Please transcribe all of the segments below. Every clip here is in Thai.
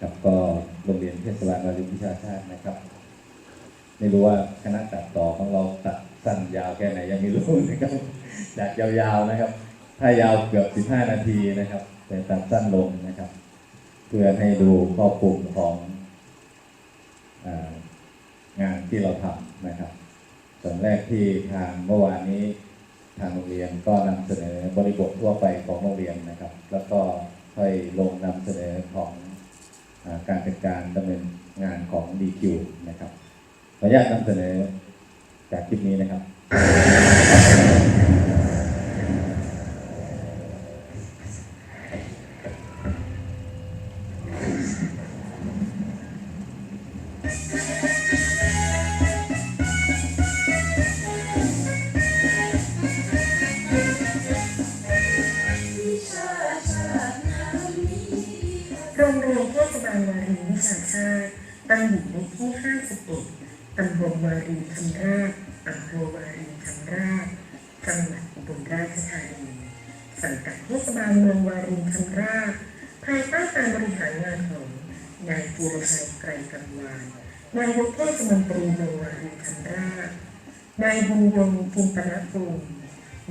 ครับก็โรงเรียนเทศบาลวารินวิชาชาตินะครับ ไม่รู้ว่าคณะตัดต่อของเราตัดสั้นยาวแค่ไหนยังไม่รู้นะครับจากยาวๆนะครับ ถ้ายาวเกือบ 15 นาทีนะครับ แต่ตัดสั้นลงนะครับ เพื่อให้ดูครอบคลุมขององานที่เราทำนะครับส่วนแรกที่ทางเมื่อวานนี้ทางโรงเรียนก็นำเสนอบริบททั่วไปของโรงเรียนนะครับ แล้วก็ค่อยลงนำเสนอของ การจัดการดำเนินงานของ DQ นะครับขออนุญาตนำเสนอจากคลิปนี้นะครับ ที่ 51ตำบลวารีคำราชอำเภอวารีคำราชจังหวัดอุบลราชธานีสังกัดเทศบาลเมืองวารีคำราชภายใต้การบริหารงานของนายจีรชัยไกรกังวานนายกเทศมนตรีเมืองวารีคำราชนายบุญยงจินตนภูมิ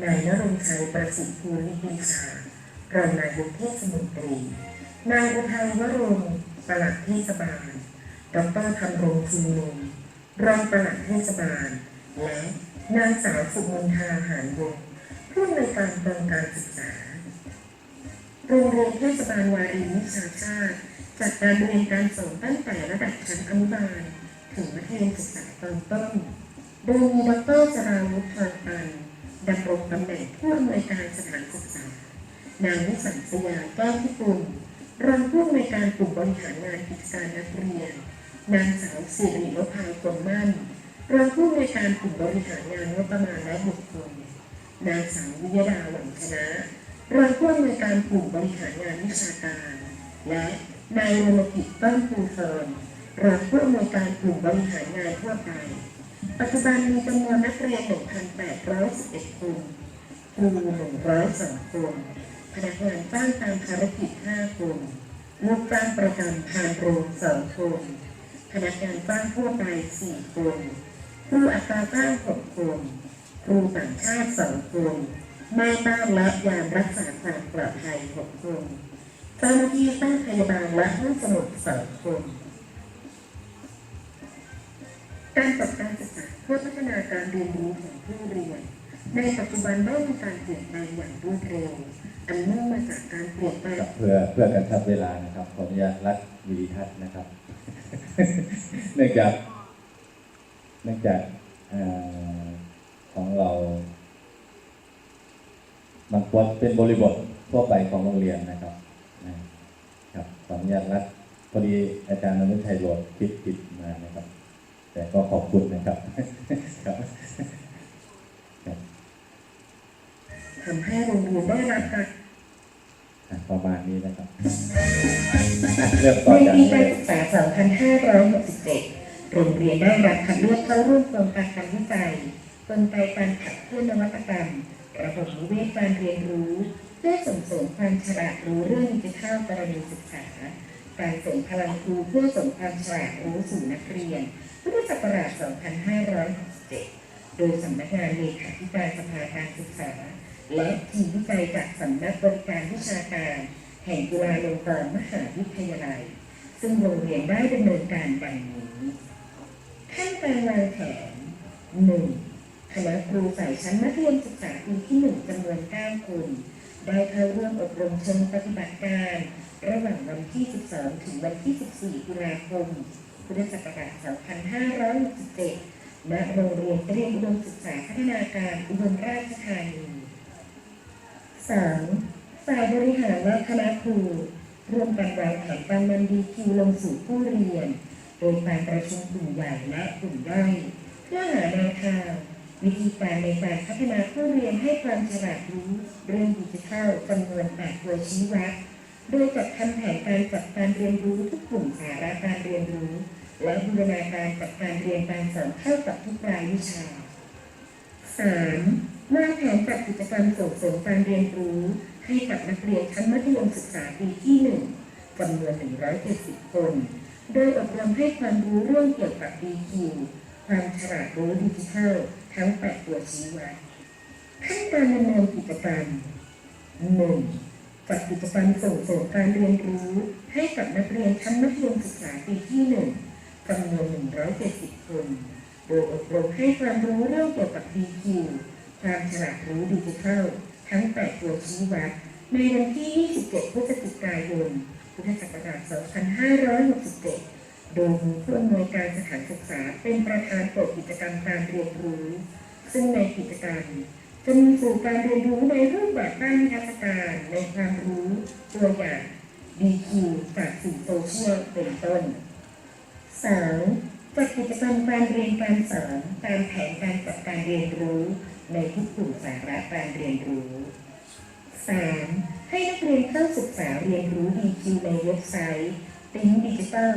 นายนรงค์ชัยประสิทธิ์ภูริปีชารองนายกเทศมนตรี นายอุทัยวรงค์ปลัดเทศบาล ดรธรรมรงค์ชุมนุมรองประหลัดเทศบาล และนางสาวสุมนทาหารวงศ์ผู้อำนวยการกองการศึกษา โรงเรียนเทศบาลวารีวิชาชาติจัดการเรียนการสอนตั้งแต่ระดับชั้นอนุบาล ถึงมัธยมศึกษาตอนต้น โดยมีดรสราวุฒิทองตันดำรงตำแหน่งผู้อำนวยการสถานศึกษา นางวิสันสยาแก้วพิกุลรองผู้อำนวยการกลุ่มบริหารงานกิจการนักเรียน นางสาวสิริวภาคงมั่นรองผู้อำนการกลุ่มบริหารงานงบประมาณและบุคคล นางสาววิยดาหวังชนะรองผู้อำนการกลุ่มบริหารงานวิชาการ และนายรณกิจต้นภูเฟิร์นรองผู้อำนการกลุ่มบริหารงานทั่วไป ปัจจุบันมีจำนวนนักเรียน 1,811 คน ครู 102 คน พนักงานจ้างตามภารกิจ 5 คน ลูกจ้างประจำพานโรง 2 คน พนักงานจ้างทั่วไป4คนครูอัตราจ้าง6คนครูต่างชาติ2คนแม่บ้านและยามรักษาความปลอดภัย6คนเจ้าหน้าที่ตั้งพยาบาลและห้องสมุด2คนการจัดการศึกษาเพื่อพัฒนาการเรียนรู้ของผู้เรียน ในปัจจุบันได้มีการเปลี่ยนแปลงอย่างรวดเร็วอันเนื่องมาจากการเปลี่ยนแปลงเพื่อเพื่อกันชับเวลานะครับขออนุญาตรัดวิดีทัศน์นะครับ เนื่องจากเนื่องจากอของเรามันควรเป็นบริบททั่วไปของโรงเรียนนะครับครับขออนุญาตรัดพอดีอาจารย์นรุชัยโหลดคลิปผิดมานะครับ แต่ก็ขอบคุณนะครับครับทำให้โรงเรียนได้รับการ ประมาณนี้นะครับอะเริ่มในต่อจากปีนี้การศึกษา 2567 โรงเรียนได้รับคัดเลือกเข้าร่วมโครงการการวิจัยกลไกการขับเคลื่อนนวัตกรรม ระบบนิเวศการเรียนรู้ เพื่อส่งเสริมความฉลาดรู้เรื่องดิจิทัลกรณีศึกษา การเสริมพลังครูเพื่อส่งความฉลาดรู้สู่นักเรียน พุทธศักราช 2567 โดยสำนักงานเลขาธิการสภาการศึกษา และทีมวิจัยจากสำนักบริการวิชาการแห่งจุฬาลงกรณ์มหาวิทยาลัย ซึ่งโรงเรียนได้ดำเนินการดังนี้ขั้นการวางแผนหนึ่งคณะครูฝ่ายชั้นมัธยมศึกษาปีที่หนึ่งจำนวน9คนได้เข้าร่วมอบรมเชิงปฏิบัติการ ระหว่างวันที่ 12 ถึงวันที่ 14 ตุลาคม พุทธศักราช 2567ณโรงเรียนเตรียมอุดมศึกษาพัฒนาการอุบลราชธานี 3. ฝ่ายบริหารและคณะครูร่วมกันวางแผนการนำดีคิวลงสู่ผู้เรียน โดยการประชุมกลุ่มใหญ่และกลุ่มย่อยเพื่อหาแนวทางวิธีการในการพัฒนาผู้เรียนให้ความฉลาดรู้เรื่องดิจิทัลจำนวน8ตัวชี้วัดโดยจัดทำแผนการจัดการเรียนรู้ทุกกลุ่มสาระการเรียนรู้ และบูรณาการจัดการเรียนการสอนเข้ากับทุกรายวิชา 3. วางแผนจัดกิจกรรมส่งเสริมการเรียนรู้ให้กับนักเรียนชั้นมัธยมศึกษาปีที่ 1จำนวน 170 คน โดยอบรมให้ความรู้เรื่องเกี่ยวกับ DQ ความฉลาดรู้ดิจิทัลทั้ง 8 ตัวชี้วัดขั้นตอนดำเนินกิจกรรม 1. จัดกิจกรรมส่งเสริมการเรียนรู้ให้กับนักเรียนชั้นมัธยมศึกษาปีที่ 1จำนวน 170 คน โดยอบรมให้ความรู้เรื่องเกี่ยวกับ DQ คว ความฉลาดรู้ดิจิทัลทั้ง 8 ตัวชี้วัดในวันที่ 27 พฤศจิกายน พุทธศักราช 2567 โดยมีผู้อำนวยการสถานศึกษาเป็นประธานเปิดกิจกรรมการเรียนรู้ ซึ่งในกิจกรรมจะมีสู่การเรียนรู้ในรูปแบบด้านนิทรรศการในความรู้ตัวอย่าง DQ จากสื่อโซเชียลเป็นต้น 2. จัดกิจกรรมการเรียนการสอนตามแผนการจัดการเรียนรู้ในทุกกลุ่มสาระการเรียนรู้ 3. ให้นักเรียนเข้าศึกษาเรียนรู้ DQ ในเว็บไซต์ Think Digital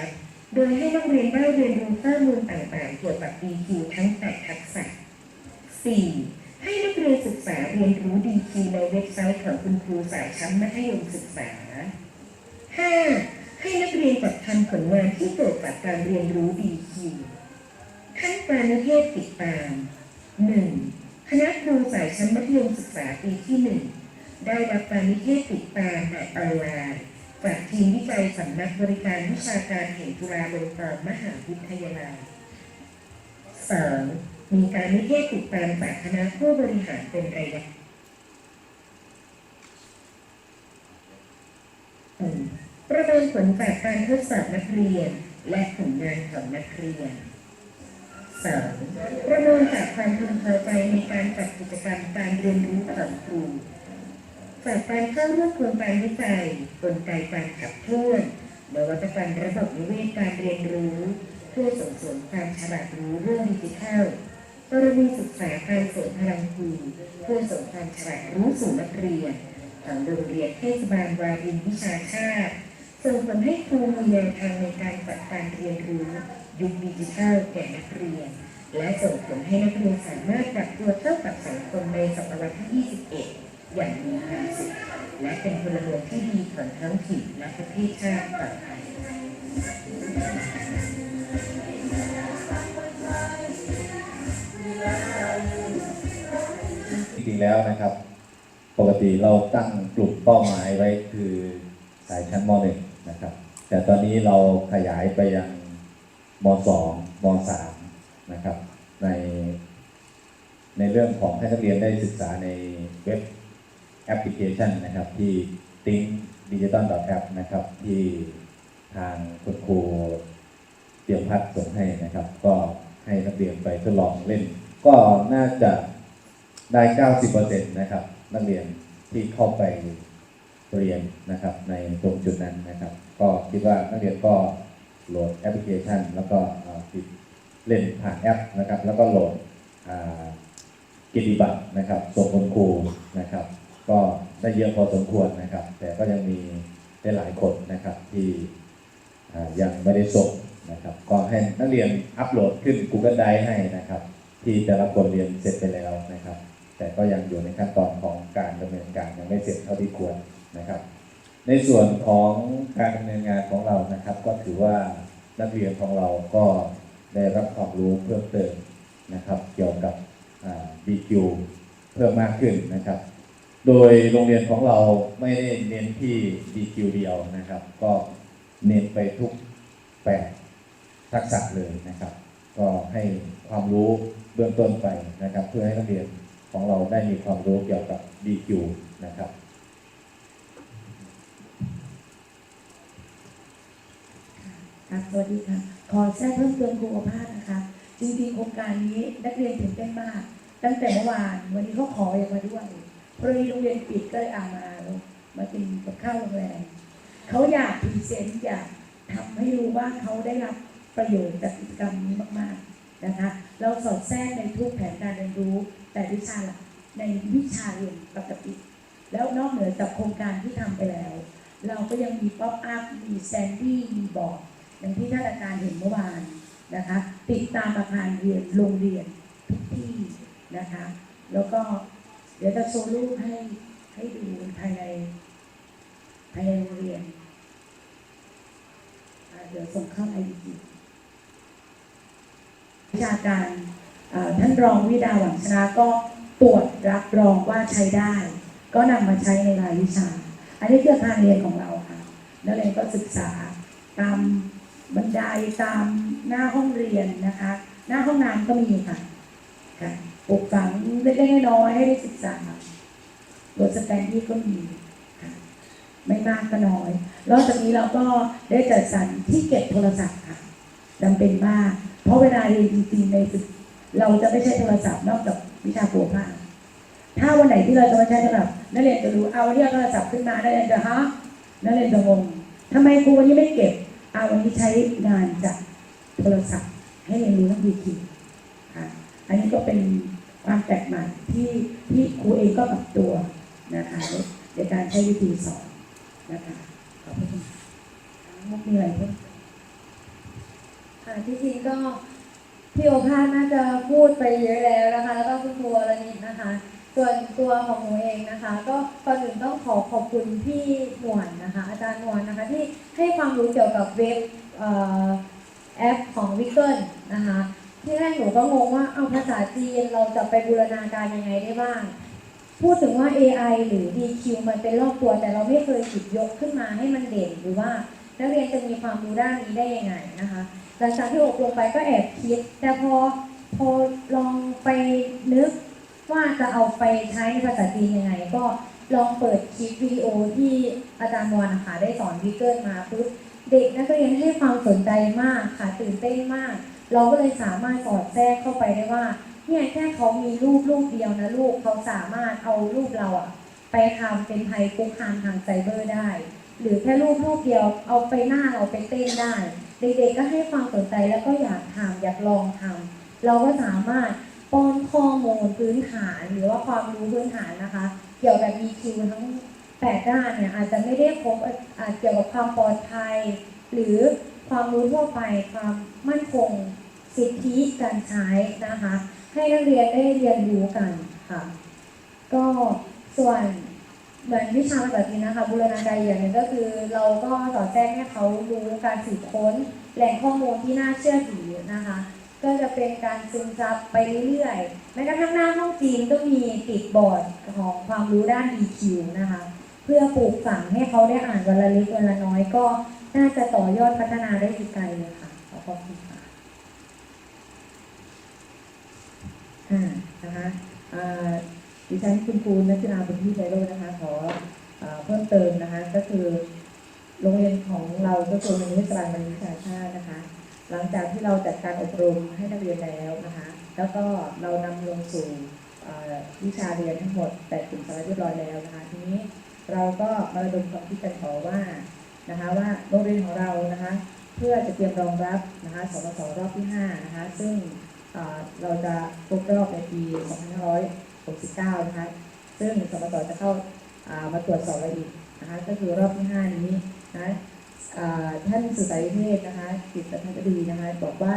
App โดยให้นักเรียนได้เรียนรู้ข้อมูลต่างๆเกี่ยวกับ DQ ทั้ง8ทักษะ 4. ให้นักเรียนศึกษาเรียนรู้ DQ ในเว็บไซต์ของคุณครูสายชั้นมัธยมศึกษา 5. ให้นักเรียนจัดทำผลงานที่เกิดจากการเรียนรู้ DQ ขั้นตอนนิเทศติดตาม 1. คณะครูสายชั้นมัธยมศึกษาปีที่ 1 ได้รับการนิเทศติดตามแบบออนไลน์จากทีมวิจัยสำนักบริการวิชาการแห่งจุฬาลงกรณ์มหาวิทยาลัย 2. มีการนิเทศติดตามจากคณะผู้บริหารเป็นระยะอืม ประเมินผลจากการทดสอบนักเรียน และผลงานของนักเรียน 2. ประเมินจากความพึงพอใจในการจัดกิจกรรมการเรียนรู้ของครู จากการเข้าร่วมโครงการวิจัยกลไกการขับเคลื่อนนวัตกรรมระบบนิเวศการเรียนรู้ เพื่อส่งเสริมความฉลาดรู้เรื่องดิจิทัลกรณีศึกษาการเสริมพลังครูเพื่อส่งความฉลาดรู้สู่นักเรียนของโรงเรียนเทศบาลวารินวิชาชาติ ส่งผลให้ครูมีแนวทางในการจัดการเรียนรู้ยุคดิจิทัลแก่นักเรียน และส่งผลให้นักเรียนสามารถปรับตัวเข้ากับสังคมในศตวรรษที่ 21 อย่างมีความสุขและเป็นพลเมืองที่ดีของท้งถิ่นและประเทศชาติต่อไปจริงๆแล้วนะครับ ปกติเราตั้งกลุ่มเป้าหมายไว้คือสายชั้นม .1 นะครับ แต่ตอนนี้เราขยายไปยังม .2 ม .3 นะครับ ใน ในเรื่องของให้นักเรียนได้ศึกษาในเว็บแอปพลิเคชันนะครับ ที่ think digital app นะครับ ที่ทางคุณครูเตรียมพัฒน์ส่งให้นะครับ ก็ให้นักเรียนไปทดลองเล่น ก็น่าจะได้ 90%นะครับ นักเรียนที่เข้าไป เรียนนะครับ ในตรงจุดนั้นนะครับ ก็คิดว่านักเรียนก็โหลดแอปพลิเคชัน แล้วก็ติดเล่นผ่านแอปนะครับ แล้วก็โหลดกิจบัตรนะครับส่งคุณครูนะครับ ก็ได้เยอะพอสมควรนะครับ แต่ก็ยังมีได้หลายคนนะครับที่ยังไม่ได้ส่งนะครับ ก็ให้นักเรียนอัปโหลดขึ้น Google Drive ให้นะครับ ที่แต่ละคนเรียนเสร็จไปแล้วนะครับ แต่ก็ยังอยู่ในขั้นตอนของการดำเนินการยังไม่เสร็จเท่าที่ควร นะครับ ในส่วนของการดำเนินงานของเรานะครับ ก็ถือว่านักเรียนของเราก็ได้รับความรู้เพิ่มเติมนะครับ เกี่ยวกับอ่า DQ เพิ่มมากขึ้นนะครับ โดยโรงเรียนของเราไม่ได้เน้นที่ DQ เดียวนะครับ ก็เน้นไปทุกแปดทักษะเลยนะครับ ก็ให้ความรู้เบื้องต้นไปนะครับ เพื่อให้นักเรียนของเราได้มีความรู้เกี่ยวกับ DQ นะครับ ครับสวัสดีค่ะ ขอแทรกเพิ่มเติมครูประภาสนะคะ จริงๆโครงการนี้นักเรียนตื่นเต้นมาก ตั้งแต่เมื่อวาน วันนี้เขาขออยากมาด้วยพอดีโรงเรียนปิดก็เลยอามามากินกับข้าวโรงแรมเขาอยากพรีเซนต์อยากทำให้รู้ว่าเขาได้รับประโยชน์จากกิจกรรมนี้มากๆนะคะ เราสอดแทรกในทุกแผนการเรียนรู้ แต่วิชาหลักในวิชาเรียนปกติ แล้วนอกเหนือจากโครงการที่ทำไปแล้ว เราก็ยังมีป๊อปอัพมีแซนดี้มีบอร์ด อย่างที่ท่านอาจารย์เห็นเมื่อวานนะคะ ติดตามอาคารเรียนโรงเรียนทุกที่นะคะ แล้วก็เดี๋ยวจะโชว์รูปให้ให้ดูภายในภายในโรงเรียนเดี๋ยวส่งเข้า IDP วิชาการท่านรองวิดาหวังชนะก็ตรวจรับรองว่าใช้ได้ ก็นำมาใช้ในรายวิชา อันนี้คือทางเรียนของเราค่ะนักเรียนก็ศึกษาตาม บันไดตามหน้าห้องเรียนนะคะ หน้าห้องน้ำก็มีค่ะค่ะปลูกฝังเล็กๆน้อยๆให้ได้ศึกษาบทสแตนดี้ก็มีค่ะไม่มากก็น้อยแล้วจากนี้เราก็ได้จัดสรรที่เก็บโทรศัพท์ค่ะจำเป็นมาก เพราะเวลาเรียนจริงๆในศึกเราจะไม่ใช้โทรศัพท์นอกจากวิชาโปรภาคถ้าวันไหนที่เราจะไม่ใช้โทรศัพท์นักเรียนจะรู้เอาวันนี้เอาโทรศัพท์ขึ้นมานักเรียจะฮะนักเรียนจะงงทำไมครูวันนี้ไม่เก็บ เอาวันนี้ใช้งานจากโทรศัพท์ให้เรียนรู้เรื่องดีทีค่ะอันนี้ก็เป็นความแปลกใหม่ที่ที่ครูเองก็ปรับตัวนะคะในการใช้วิธีสอนนะคะขอบคุณค่ะมุกมีอะไรเพิ่มค่ะที่จริงก็พี่โอภาสน่าจะพูดไปเยอะแล้วนะคะ แล้วก็คุณครูวรณิตนะคะ ส่วนตัวของหนูเองนะคะ ก็ก่อนอื่นต้องขอขอบคุณพี่หนวลนะคะ จารย์หนวลนะคะที่ให้ความรู้เกี่ยวกับเว็บแอปของวิกเกิลนะคะที่แรกหนูก็งงว่าเอาภาษาจีนเราจะไปบูรณาการยังไงได้บ้าง พูดถึงว่า AI หรือ DQ มันเป็นรอบตัว แต่เราไม่เคยหยิบยกขึ้นมาให้มันเด่นหรือว่านักเรียนจะมีความรู้ด้านนี้ได้ยังไงนะคะหลังจากที่อบรมไปก็แอบคิด แต่พอพอลองไปนึกว่าจะเอาไปใช้ภาษาจีนยังไง ก็ ลองเปิดคลิปวิดีโอที่อาจารย์นวลนะคะได้สอนวิกเกิลมาปุ๊บเด็กนักเรียนให้ความสนใจมากค่ะตื่นเต้นมาก เราก็เลยสามารถสอดแทรกเข้าไปได้ว่าเนี่ยแค่เขามีรูปรูปเดียวนะลูกเขาสามารถเอารูปเราอะไปทำเป็นภัยคุกคามทางไซเบอร์ได้ หรือแค่รูปรูปเดียวเอาไปหน้าเราไปเต้นได้ เด็กๆก็ให้ความสนใจแล้วก็อยากทำอยากลองทำเราก็สามารถป้อนข้อมูลพื้นฐานหรือว่าความรู้พื้นฐานนะคะ เกี่ยวกับ EQ ทั้งแปดด้านเนี่ยอาจจะไม่ได้ครบอาจเกี่ยวกับความปลอดภัย หรือความรู้ทั่วไปความมั่นคงสิทธิการใช้นะคะ ให้นักเรียนได้เรียนรู้กันค่ะ ก็ส่วนเหมือนวิชาภาษาจีนนะคะบูรณาการอย่างนึ่งก็คือ เราก็สอนแจ้งให้เขารู้การสืบค้นแหล่งข้อมูลที่น่าเชื่อถือนะคะ ก็จะเป็นการซึมซับไปเรื่อยๆแม้กระทั่งหน้าห้องจีนก็มีติดบอร์ดของความรู้ด้าน EQ นะคะ เพื่อปลูกฝังให้เขาได้อ่านวันละเล็กวันละน้อยก็น่าจะต่อยอดพัฒนาได้อีกไกลเลยค่ะ ขอบคุณค่ะค่ะนะคะดิฉันคุณครูนัชนาบุญที่ใจโรนะคะขอเอ่อเพิ่มเติมนะคะ ก็คือโรงเรียนของเราก็คือโรงเรียนเทศบาลบรรวิชาชาตินะคะ หลังจากที่เราจัดการอบรมให้นักเรียนแล้วนะคะ แล้วก็เรานำลงสู่วิชาเรียนทั้งหมดแต่ถึงสาระเรียบร้อยแล้วนะคะ ทีนี้เราก็มาระดมความคิดกันขอว่านะคะว่าโรงเรียนของเรานะคะ เพื่อจะเตรียมรองรับนะคะสมสรอบที่ห้านะคะ ซึ่งเราจะครบรอบในปี2569นะคะ ซึ่งสมสจะเข้ามาตรวจสอบเราอีกนะคะ ก็คือรอบที่ 5 นี้นะ ท่านสุสายเทศนะคะกิตติพัฒดีนะคะบอกว่า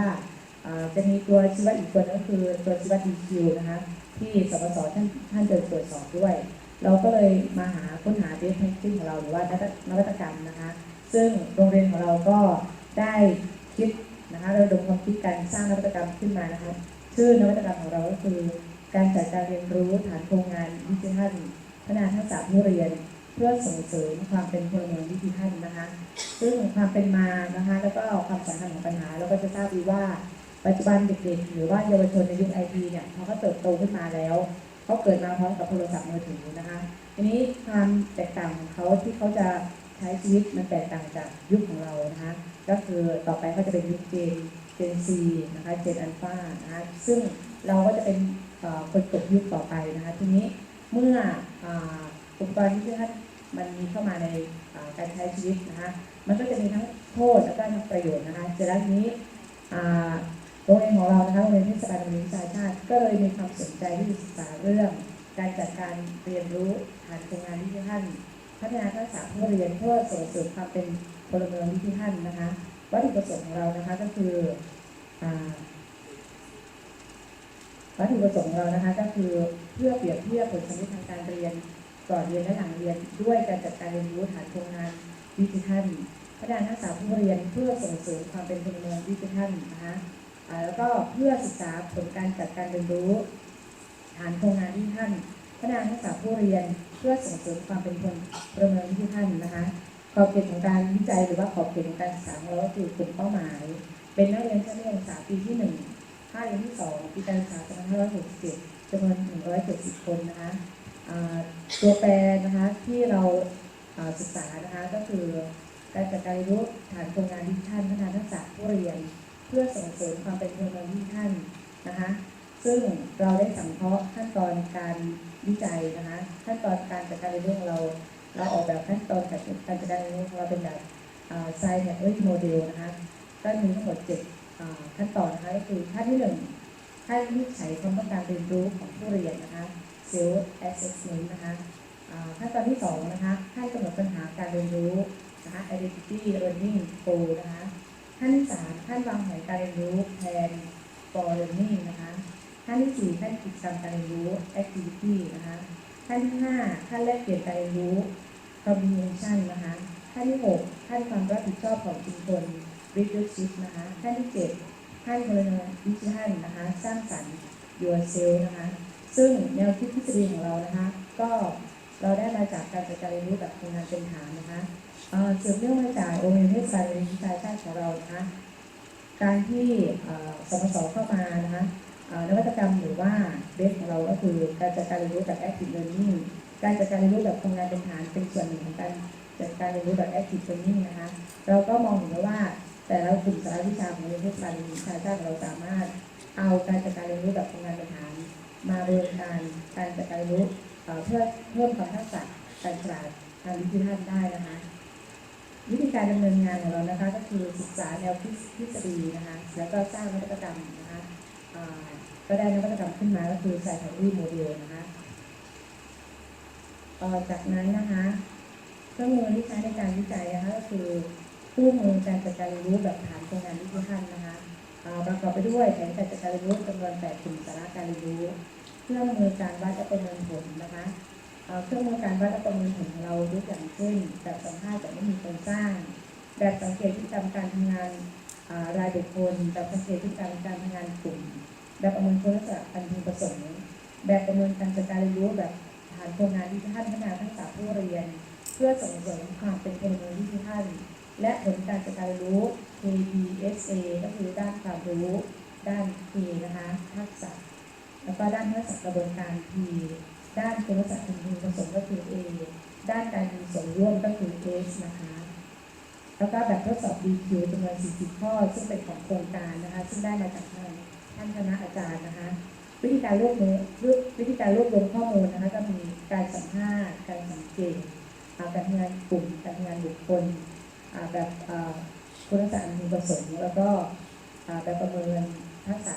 จะมีตัวชีวะอีกตัวนึงก็คือตัวชีวะ DQ นะคะที่สมสท่านท่านจะตรวจสอบด้วย เราก็เลยมาหาค้นหาเบสแพนซิ่งของเราหรือว่านวัตกรรมนะคะ ซึ่งโรงเรียนของเราก็ได้คิดนะคะเราดมความคิดการสร้างนวัตกรรมขึ้นมานะคะ ชื่อนวัตกรรมของเราก็คือ การจัดการเรียนรู้ฐานโครงงานดิจิทัลพัฒนาทักษะผู้เรียน เพื่อส่งเสริมความเป็นพลเมืองดิจิทัลนะคะ ซึ่งความเป็นมานะคะ แล้วก็ความสำคัญของปัญหาเราก็จะทราบดีว่าปัจจุบันเด็กๆหรือว่าเยาวชนในยุคไอทีเนี่ยเขาก็เติบโตขึ้นมาแล้วเขาเกิดมาพร้อมกับโทรศัพท์มือถือนะคะทีนี้ความแตกต่างของเขาที่เขาจะใช้ชีวิตมันแตกต่างจากยุคของเรานะคะ ก็คือต่อไปก็จะเป็นยุคเจนเจนซีนะคะเจนอัลฟานะคะซึ่งเราก็จะเป็นคนตกยุคต่อไปนะคะ ทีนี้เมื่ออ อุปกรณ์ที่ท่านมันมีเข้ามาในการใช้ชีวิตนะคะมันก็จะมีทั้งโทษและก็ทั้งประโยชน์นะคะเสร็จแล้วทีนี้โรงเรียนของเรานะคะโรงเรียนเทศบาลบริวิชาชาติก็เลยมีความสนใจที่จะศึกษาเรื่อง การจัดการเรียนรู้ฐานโครงงานดิจิทัลพัฒนาทักษะผู้เรียนเพื่อส่งเสริมความเป็นพลเมืองดิจิทัลนนะคะวัตถุประสงค์ของเรานะคะก็คือวัตถุประสงค์ของเรานะคะก็คือเพื่อเปรียบเทียบผลสำเร็จทางการเรียน ก่อนเรียนและหลังเรียนด้วยการจัดการเรียนรู้ฐานโครงงานดิจิทัลพัฒนาทักษะผู้เรียนเพื่อส่งเสริมความเป็นพลเมืองดิจิทัลนะคะแล้วก็เพื่อศึกษาผลการจัดการเรียนรู้ฐานโครงงานดิจิทัลพัฒนาทักษะผู้เรียนเพื่อส่งเสริมความเป็นพลเมืองดิจิทัลนะคะขอบเขตของการวิจัยหรือว่าขอบเขตของการศึกษาของเราก็คือกลุ่มเป้าหมาย เป็นนักเรียนชั้นประถมศึกษาปีที่หนึ่งภาคเรียนที่สองปีการศึกษา2567จำนวน170 คนนะคะ ตัวแปรนะคะที่เราศึกษานะคะก็คือการจัดการเรียนรู้ฐานโครงงานดิจิทัลพัฒนาทักษะผู้เรียน เพื่อส่งเสริมความเป็นพลเมืองดิจิทัลนะคะซึ่งเราได้สังเคราะห์ขั้นตอนการวิจัยนะคะขั้นตอนการจัดการเรียนรู้ของเรา เราออกแบบขั้นตอนการการจัดการเรียนรู้ของเราเป็นแบบไซน์แบบเอ้ยโมเดลนะคะก็มีทั้งหมดเจ็ดขั้นตอนนะคะก็คือขั้นที่หนึ่งขั้นวิจัยความต้องการเรียนรู้ของผู้เรียนนะคะ เซลล์แอสเซสเมนต์นะคะขั้นตอนที่สองนะคะขั้นกำหนดปัญหาการเรียนรู้นะคะ identity learning goal นะคะขั้นที่สามขั้นวางแผนการเรียนรู้ plan for learning นะคะขั้นที่สี่ขั้นกิจกรรมการเรียนรู้ activity นะคะขั้นที่ห้าขั้นแลกเปลี่ยนการเรียนรู้ communication นะคะขั้นที่หกขั้นความรับผิดชอบของชุมชน leadership นะคะขั้นที่เจ็ดขั้นพลเมืองดิจิทัลนะคะ สร้างสรรค์ yourself นะคะ ซึ่งแนวคิดทฤษฎีของเรานะคะ ก็เราได้มาจากการจัดการเรียนรู้แบบโครงานเป็นฐานนะคะเอ่อสืบเนื่องมาจากโรงเรียนเทศบาลเรียนวิชาชาติของเรานะคะการที่สมสเข้ามานะคะนวัตกรรมหรือว่าเบสของเราก็คือการจัดการเรียนรู้แบบ active learning การจัดการเรียนรู้แบบโครงงานเป็นฐานเป็นส่วนหนึ่งของการจัดการเรียนรู้แบบ active learning นะคะเราก็มองเห็นว่าแต่ละกลุ่มสาระวิชาของเรียนเทศบาลวิชาชาติเราสามารถเอาการจัดการเรียนรู้แบบ เรียนการการจัดการเรียนรู้เพื่อเพิ่มความทักษะการฉลาดทางดิจิทัลได้นะคะวิธีการดำเนินงานของเรานะคะก็คือศึกษาแนวทฤษฎีนะคะแล้วก็สร้างนวัตกรรมนะคะก็ได้นวัตกรรมขึ้นมาก็คือใส่ของรีโมเดลนะคะจากนั้นนะคะเครื่องมือที่ใช้ในการวิจัยนะคะก็คือคู่มือการจัดการเรียนรู้แบบฐานโครงงานดิจิทัลนะคะประกอบไปด้วยแผนการจัดการเรียนรู้จำนวน8กลุ่มสาระการเรียนรู้ เครื่องมือการวัดและประเมินผลนะคะเครื่องมือการวัดและประเมินผลของเรายกอย่างเช่นแบบสัมภาษณ์แบบไม่มีโครงสร้าง แบบสังเกตพฤติกรรมการทำงานรายบุคคลแบบสังเกตพฤติกรรมการทำงานกลุ่ม แบบประเมินคุณลักษณะอันพึงประสงค์แบบประเมินการจัดการเรียนรู้แบบฐานโครงงานดิจิทัลพัฒนาทักษะผู้เรียน เพื่อส่งเสริมความเป็นพลเมืองดิจิทัลและผลการจัดการเรียนรู้ KPSA ก็คือด้านความรู้ ด้าน K นะคะ ทักษะ แล้วก็ด้านทักษะกระบวนการ P ด้านคุณลักษณะอันพึงประสงค์ก็คือ A ด้านการมีส่วนร่วมก็คือ S นะคะ แล้วก็แบบทดสอบ DQ จำนวน 40 ข้อ ซึ่งเป็นของโครงการนะคะ ซึ่งได้มาจากทางท่านคณะอาจารย์นะคะ วิธีการรวบรวมวิธีการรวบรวมข้อมูลนะคะก็มีการสัมภาษณ์การสังเกตการทำงานกลุ่มการทำงานบุคคลแบบคุณลักษณะอันมีประสงค์แล้วก็แบบประเมินทักษะ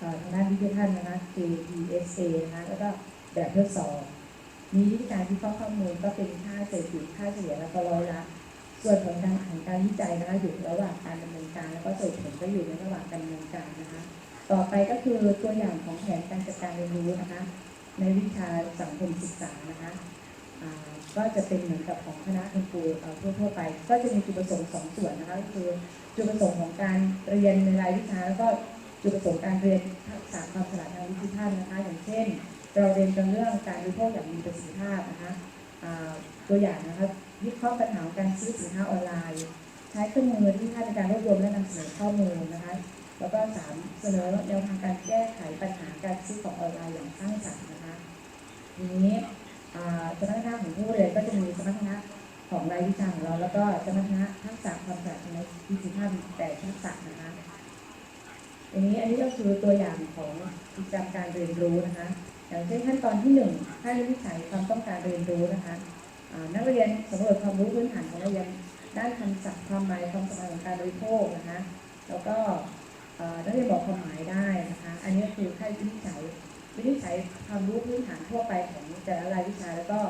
ทางด้านดิจิทัลนะคะ KPSA นะคะแล้วก็แบบทดสอบมีวิธีการที่ข้อข้อมูลก็เป็นค่าเศรษฐกิจค่าเฉลี่ยแล้วก็ร้อยละ ส่วนผลการของการวิจัยนะคะอยู่ระหว่างการดำเนินการแล้วก็สรุปผลก็อยู่ในระหว่างการดำเนินการนะคะ ต่อไปก็คือตัวอย่างของแผนการจัดการเรียนรู้นะคะ ในวิชาสังคมศึกษานะคะก็จะเป็นเหมือนกับของคณะคุณครูทั่วๆไป ก็จะมีจุดประสงค์สองส่วนนะคะก็คือจุดประสงค์ของการเรียนในรายวิชาแล้วก็ จุดประสงค์การเรียนทักษะความฉลาดทางดิจิทัลนะคะ อย่างเช่น เราเรียนกันเรื่องการบริโภคอย่างมีประสิทธิภาพนะคะตัวอย่างนะคะวิเคราะห์ปัญหาการซื้อสินค้าออนไลน์ ใช้เครื่องมือที่ท่านในการรวบรวมและนำเสนอข้อมูลนะคะ แล้วก็สามเสนอแนวทางการแก้ไขปัญหาการซื้อของออนไลน์อย่างสร้างสรรค์นะคะทีนี้สมรรถนะของผู้เรียนก็จะมีสมรรถนะของรายวิชาของเรา แล้วก็สมรรถนะทักษะความฉลาดในดิจิทัลแต่ทักษะนะคะ ทีนี้อันนี้ก็คือตัวอย่างของกิจกรรมการเรียนรู้นะคะอย่างเช่นขั้นตอนที่หนึ่งขั้นวินิจฉัยความต้องการเรียนรู้นะคะนักเรียนสำรวจความรู้พื้นฐานของนักเรียนด้านคำศัพท์ความหมายความสำคัญของการบริโภคนะคะแล้วก็นักเรียนบอกความหมายได้นะคะ อันนี้คือขั้นวินิจฉัยวินิจฉัยความรู้พื้นฐานทั่วไปของแต่ละรายวิชา แล้วก็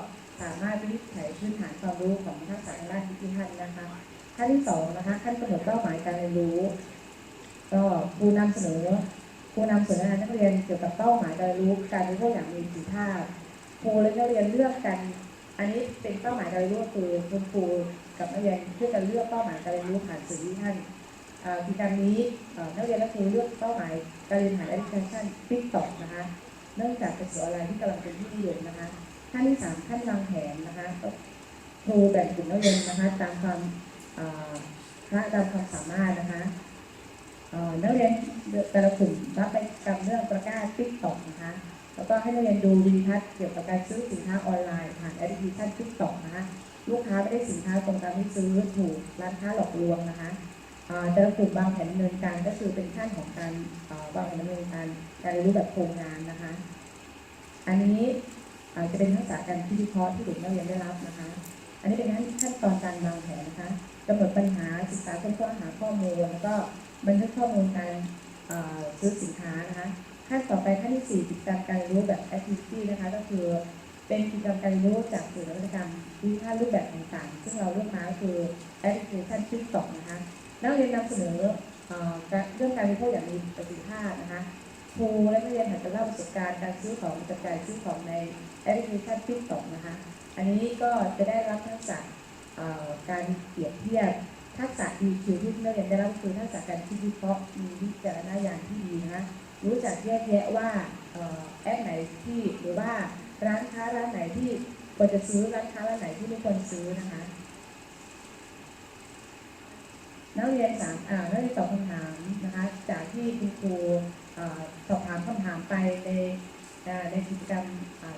สามารถวินิจฉัยพื้นฐานความรู้ของทักษะทางด้านดิจิทัลนะคะขั้นที่สองนะคะขั้นกำหนดเป้าหมายการเรียนรู้ ก็ครูนำเสนอครูนำเสนอนักเรียนเกี่ยวกับเป้าหมายการเรียนรู้การเรียนรู้อย่างมีประสิทธิภาพครูและนักเรียนเลือกกัน อันนี้เป็นเป้าหมายการเรียนรู้คือคุณครูกับนักเรียนช่วยกันเลือกเป้าหมายการเรียนรู้ผ่านสื่อที่ท่านกิจกรรมนี้นักเรียนและครูเลือกเป้าหมายการเรียนผ่านแอปพลิเคชัน TikTok นะคะ เนื่องจากเป็นสื่อออนไลน์ที่กำลังเป็นที่นิยมนะคะขั้นที่สามขั้นวางแผนนะคะก็ครูแบ่งกลุ่มนักเรียนนะคะตามความเอ่อคละตามความสามารถนะคะ นักเรียนแต่ละกลุ่มรับไปกรรมเรื่องประกาศ TikTok นะคะแล้วก็ให้นักเรียนดูวิดีทัศน์เกี่ยวกับการซื้อสินค้าออนไลน์ผ่านแอปพลิเคชัน TikTok นะคะลูกค้าไม่ได้สินค้าตรงตามที่ซื้อถูกร้านค้าหลอกลวงนะคะแต่ละกลุ่มวางแผนดำเนินการก็คือเป็นขั้นของการวางแผนดำเนินการการเรียนรู้แบบโครงงานนะคะ อันนี้อาจจะเป็นทักษะการคิดวิเคราะห์ที่เด็กนักเรียนได้รับนะคะ อันนี้เป็นขั้นขั้นตอนการวางแผนนะคะกำหนดปัญหาศึกษาค้นคว้าหาข้อมูลแล้วก็ บันทึกข้อมูลการซื้อสินค้านะคะขั้นต่อไปขั้นที่สี่กิจกรรมการเรียนรู้แบบ activity นะคะก็คือเป็นกิจกรรมการเรียนรู้จากสื่อนวัตกรรมที่ท่ารูปแบบต่างๆ ซึ่งเราเลือกมาคือแอปพลิเคชันทิกตอกนะคะนักเรียนนำเสนอเรื่องการวิเคราะห์อย่างมีประสิทธิภาพนะคะครูและนักเรียนอาจจะเล่าประสบการณ์การซื้อของกระจายซื้อของในแอปพลิเคชันทิกตอกนะคะ อันนี้ก็จะได้รับทักษะการเปรียบเทียบ ทักษะ EQ ที่นักเรียนได้รับคือทักษะการคิดวิเคราะห์มีวิจารณญาณที่ดีนะคะรู้จักแยกแยะว่าเอ่อแอปไหนที่หรือว่าร้านค้าร้านไหนที่ควรจะซื้อร้านค้าร้านไหนที่ไม่ควรซื้อนะคะนักเรียนสามอ่านักเรียนตอบคำถามนะคะ จากที่คุณครูเอ่อสอบถามคำถามไปในในกิจกรรม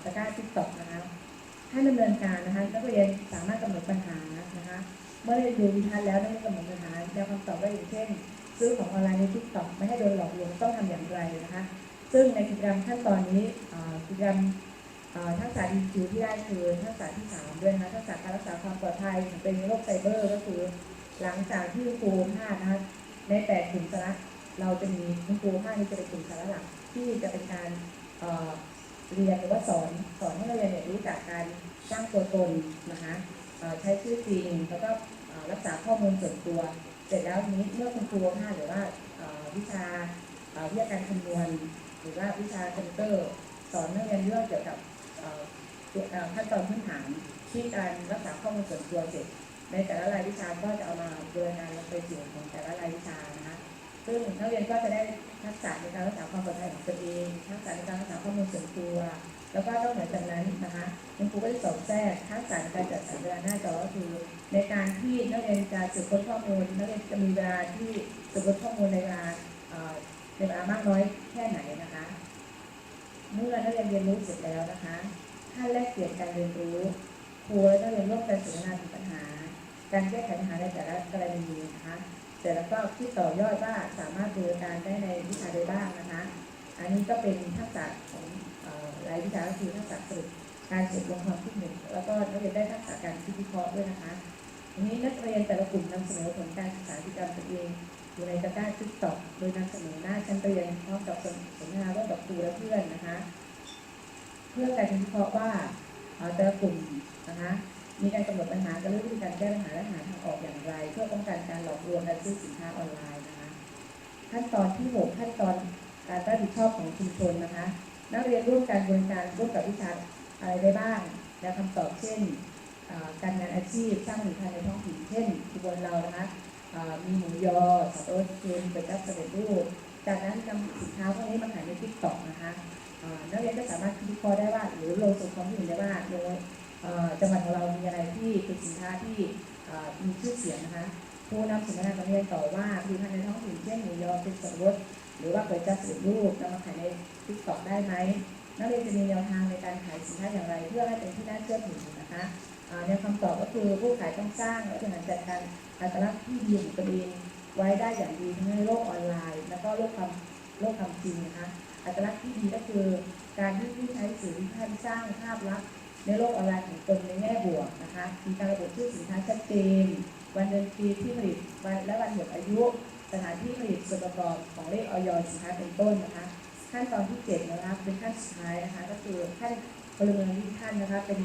ตะกร้าทิกตอกนะคะให้ดำเนินการนะคะนักเรียนสามารถกำหนดปัญหานะคะ เมื่อเรียนดูวิธีแล้วนักเรียนกำหนดปัญหานวคำตอบได้อย่างเช่น ซื้อของออนไลน์ในทิกตอกไม่ให้โดนหลอกลวงต้องทำอย่างไรนะคะ ซึ่งในกิจกรรมขั้นตอนนี้กิจกรรมทักษะ EQ ที่ได้คือทักษะที่ 3 ด้วยนะคะทักษะการรักษาความปลอดภัยเป็นโรคไซเบอร์ก็คือ หลังจากที่ครูพานะคะในแต่กลุ่มสาระเราจะมีครูพานี่จะเป็นกลุ่มสาระหลักที่จะเป็นการเรียนหรือว่าสอนสอนให้นักเรียนเนี่ยรู้จักการสร้างตัวตนนะคะ ใช้ชื่อจริงแล้วก็รักษาข้อมูลส่วนตัว เสร็จแล้วนี้เมื่อคุณครูพาหรือว่าวิชาเอ่อวิทยาการคำนวณ หรือว่าวิชาคอมพิวเตอร์ สอนนักเรียนเรื่องเกี่ยวกับหัวขั้นตอนพื้นฐานที่การรักษาข้อมูลส่วนตัวเสร็จ ในแต่ละรายวิชาก็จะเอามาบูรณาลงไปสู่ของแต่ละรายวิชานะคะซึ่งนักเรียนก็จะได้ทักษะในการรักษาความปลอดภัยของตัวเองทักษะในการรักษาข้อมูลส่วนตัว แล้วก็นอกเหนือจากนั้นนะคะคุณครูก็จะสอนแทรกทักษะการจัดสรรเวลาหน้าจอก็คือ ในการที่นักเรียนจะสืบค้นข้อมูลนักเรียนจะมีเวลาที่สืบค้นข้อมูลในเวลาในเวลามากน้อยแค่ไหนนะคะ เมื่อนักเรียนเรียนรู้เสร็จแล้วนะคะขั้นแรกเปลี่ยนการเรียนรู้ครูและนักเรียนร่วมกันสนทนาถึงปัญหา การแก้ไขปัญหาในแต่ละกรณีนะคะเสร็จแล้วก็คิดต่อยอดว่าสามารถบูรณาได้ในวิชาใดบ้างนะคะ อันนี้ก็เป็นทักษะของ เอ่อรายวิชาก็คือทักษะสรุปการสืบลงความคิดเห็นแล้วก็นักเรียนได้ทักษะการคิดวิเคราะห์ด้วยนะคะทีนี้นักเรียนแต่ละกลุ่มนำเสนอผลการศึกษากิจกรรมตัวเองอยู่ในตะกร้าทิกตอกโดยนำเสนอหน้าชั้นเรียนพร้อมกับสนทนาร่วมกับครูและเพื่อนนะคะ เพื่อการวิเคราะห์ว่าแต่ละกลุ่มนะคะมีการกำหนดปัญหาการเลือกวิธีการแก้ปัญหาและหาทางออกอย่างไร เพื่อป้องกันการหลอกลวงการซื้อสินค้าออนไลน์นะคะ ขั้นตอนที่ 6 ขั้นตอนการรับผิดชอบของชุมชนนะคะ นักเรียนร่วมการบริการร่วมกับวิชาอะไรได้บ้างและคำตอบเช่น การงานอาชีพสร้างผลิตภัณฑ์ในท้องถิ่นเช่นชุมชนเรานะคะมีหมูยอสับปะรดเค็มเป็ดย่างสำเร็จรูปจากนั้นนำสินค้าพวกนี้มาขายในทิกตอกนะคะนักเรียนก็สามารถคิดคราะห์ได้ว่า หรือลงสู่ความคิดเห็นได้ว่าโดยจังหวัดของเรามีอะไรที่เป็นสินค้าที่มีชื่อเสียงนะคะผู้นำสินค้าการเรียนต่อว่าผลิตภัณฑ์ในท้องถิ่นเช่นหมูยอเป็นสับปะรด หรือว่าเกิดจะสืบรูปนำมาขายในทิกตอกได้ไหมนักเรียนจะมีแนวทางในการขายสินค้าอย่างไร เพื่อให้เป็นที่น่าเชื่อถือนะคะเอ่อแนวคำตอบก็คือผู้ขายต้องสร้างและบริหารจัดการอัตลักษณ์ที่ดีของตัวเองไว้ได้อย่างดีทั้งในโลกออนไลน์ แล้วก็โลกความโลกความจริงนะคะอัตลักษณ์ที่ดีก็คือ การที่ผู้ใช้สื่อที่ท่านสร้างภาพลักษณ์ในโลกออนไลน์ของตนในแง่บวกนะคะมีการระบุชื่อสินค้าชัดเจน วันเดือนปีที่ผลิตวันและวันหมดอายุ สถานที่ผลิตส่วนประกอบของเลขออยสินค้าเป็นต้นนะคะ ขั้นตอนที่เจ็ดนะคะเป็นขั้นสุดท้ายนะคะ ก็คือขั้นพลเมืองที่ท่านนะคะ เป็น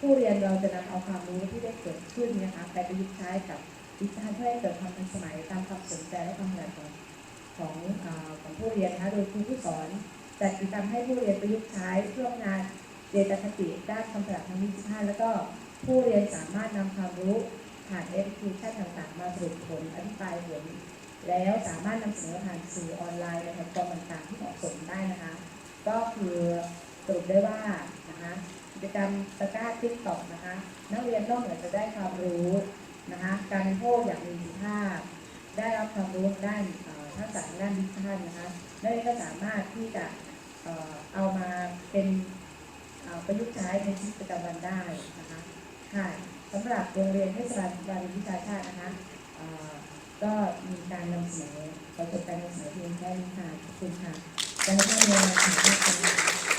ผู้เรียนเราจะนำเอาความรู้ที่ได้เกิดขึ้นนะคะไปประยุกต์ใช้กับวิชาเพื่อให้เกิดความทันสมัยตามความสนใจและความถนัดของของของผู้เรียนนะคะโดยครูผู้สอนจัดกิจกรรมให้ผู้เรียนประยุกต์ใช้เพื่อพัฒนเจตคติด้านคำศัพท์ทางวิชาแล้วก็ผู้เรียนสามารถนำความรู้ผ่านแอปพลิเคชันต่างๆ มาสรุปผลอธิบายผล แล้วสามารถนำเสนอผ่านสื่อออนไลน์ในแพลตฟอร์มต่างๆ ที่เหมาะสมได้นะคะ ก็คือสรุปได้ว่านะคะกิจกรรมตะกร้าติ๊กต็อกนะคะนักเรียนนอกเหนือจะได้ความรู้นะคะการโพสอย่างมีประสิทธิภาพ ได้รับความรู้ด้านทักษะด้านดิจิทัลนะคะนักเรียนก็สามารถที่จะเอามาเป็นประยุกต์ใช้ในชีวิตประจำวันได้นะคะค่ะสำหรับโรงเรียนเทศบาลบาลีวิชาชาตินะคะ ก็มีการนำเสนอประสบการณ์นำเสนอเพียงแค่นี้ค่ะขอบคุณค่ะแล้วก็มีการนำเสนอ